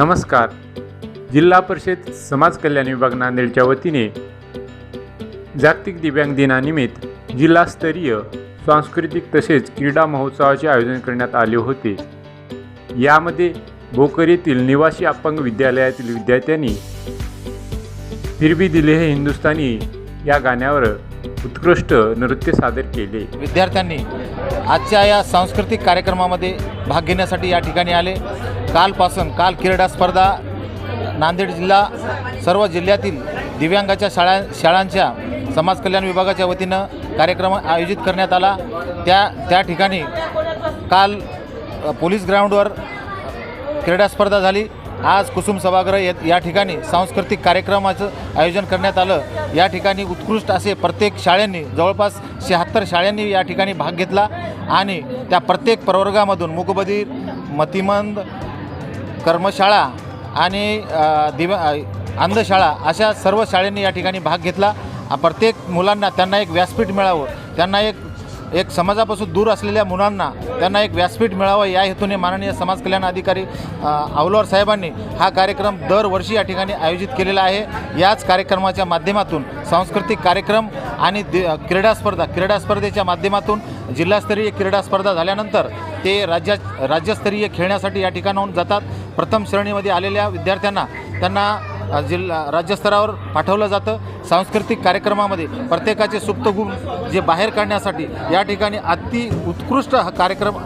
नमस्कार. जिल्हा परिषद समाज कल्याण विभाग नांदेडच्या वतीने जागतिक दिव्यांग दिनानिमित्त जिल्हास्तरीय सांस्कृतिक तसेच क्रीडा महोत्सवाचे आयोजन करण्यात आले होते. यामध्ये भोकर येथील निवासी अपंग विद्यालयातील विद्यार्थ्यांनी फिर भी दिले हे हिंदुस्थानी या गाण्यावर उत्कृष्ट नृत्य सादर केले. विद्यार्थ्यांनी आजच्या या सांस्कृतिक कार्यक्रमामध्ये भाग घेण्यासाठी या ठिकाणी आले. कालपासून काल क्रीडा स्पर्धा नांदेड जिल्हा सर्व जिल्ह्यातील दिव्यांगाच्या शाळा शाळांच्या समाज कल्याण विभागाच्या वतीनं कार्यक्रम आयोजित करण्यात आला. त्या त्या ठिकाणी काल पोलीस ग्राउंडवर क्रीडा स्पर्धा झाली. आज कुसुम सभागृह येत या ठिकाणी सांस्कृतिक कार्यक्रमाचं आयोजन करण्यात आलं. या ठिकाणी उत्कृष्ट असे प्रत्येक शाळांनी जवळपास शहात्तर शाळांनी या ठिकाणी भाग घेतला. आणि त्या प्रत्येक प्रवर्गामधून मुकबधीर मतिमंद कर्मशाळा आणि दिव अंधशाळा अशा सर्व शाळांनी या ठिकाणी भाग घेतला. प्रत्येक मुलांना त्यांना एक व्यासपीठ मिळावं त्यांना एक एक समाजापासून दूर असलेल्या मुलांना त्यांना एक व्यासपीठ मिळावं. या हेतूने माननीय समाज कल्याण अधिकारी आवलोर साहेबांनी हा कार्यक्रम दरवर्षी या ठिकाणी आयोजित केलेला आहे. याच कार्यक्रमाच्या माध्यमातून सांस्कृतिक कार्यक्रम आणि दि क्रीडा स्पर्धा क्रीडा स्पर्धेच्या माध्यमातून जिल्हास्तरीय क्रीडा स्पर्धा झाल्यानंतर ते राज्या राज्यस्तरीय खेळण्यासाठी या ठिकाणाहून जातात. प्रथम श्रेणीमध्ये आलेल्या विद्यार्थ्यांना त्यांना जिल्हा राज्यस्तरावर पाठवलं जातं. सांस्कृतिक कार्यक्रमामध्ये प्रत्येकाचे सुप्त गुण जे बाहेर काढण्यासाठी या ठिकाणी अति उत्कृष्ट हा कार्यक्रम